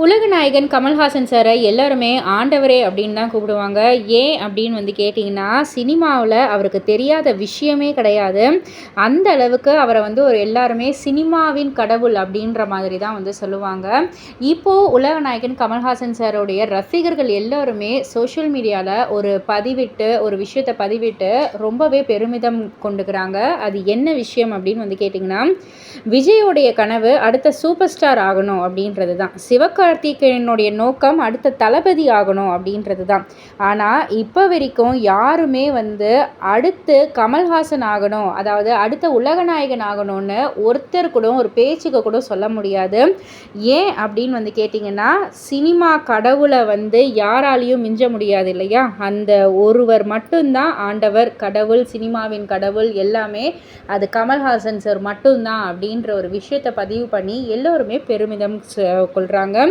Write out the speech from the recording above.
உலக நாயகன் கமல்ஹாசன் சாரை எல்லாருமே ஆண்டவரே அப்படின்னு தான் கூப்பிடுவாங்க. ஏன் அப்படின்னு வந்து கேட்டிங்கன்னா சினிமாவில் அவருக்கு தெரியாத விஷயமே கிடையாது. அந்த அளவுக்கு அவரை வந்து ஒரு எல்லாருமே சினிமாவின் கடவுள் அப்படின்ற மாதிரி தான் வந்து சொல்லுவாங்க. இப்போது உலக நாயகன் கமல்ஹாசன் சாரோடைய ரசிகர்கள் எல்லாருமே சோஷியல் மீடியாவில் ஒரு பதிவிட்டு ஒரு விஷயத்தை பதிவிட்டு ரொம்பவே பெருமிதம் கொண்டுக்கிறாங்க. அது என்ன விஷயம் அப்படின்னு வந்து கேட்டிங்கன்னா விஜயோடைய கனவு அடுத்த சூப்பர் ஸ்டார் ஆகணும் அப்படின்றது தான். சிவக்க கார்த்திகேயனுடைய நோக்கம் அடுத்த தளபதி ஆகணும் அப்படின்றது தான் ஆனால் இப்போ வரைக்கும் யாருமே வந்து அடுத்து கமல்ஹாசன் ஆகணும் அதாவது அடுத்த உலகநாயகன் ஆகணும்னு ஒருத்தர் கூட ஒரு பேச்சுக்கு கூட சொல்ல முடியாது. ஏன் அப்படின்னு வந்து கேட்டிங்கன்னா சினிமா கடவுளை வந்து யாராலையும் மிஞ்ச முடியாது இல்லையா? அந்த ஒருவர் மட்டும்தான் ஆண்டவர் கடவுள் சினிமாவின் கடவுள் எல்லாமே அது கமல்ஹாசன் சார் மட்டும்தான் அப்படின்ற ஒரு விஷயத்தை பதிவு பண்ணி எல்லோருமே பெருமிதம் கொள்கிறாங்க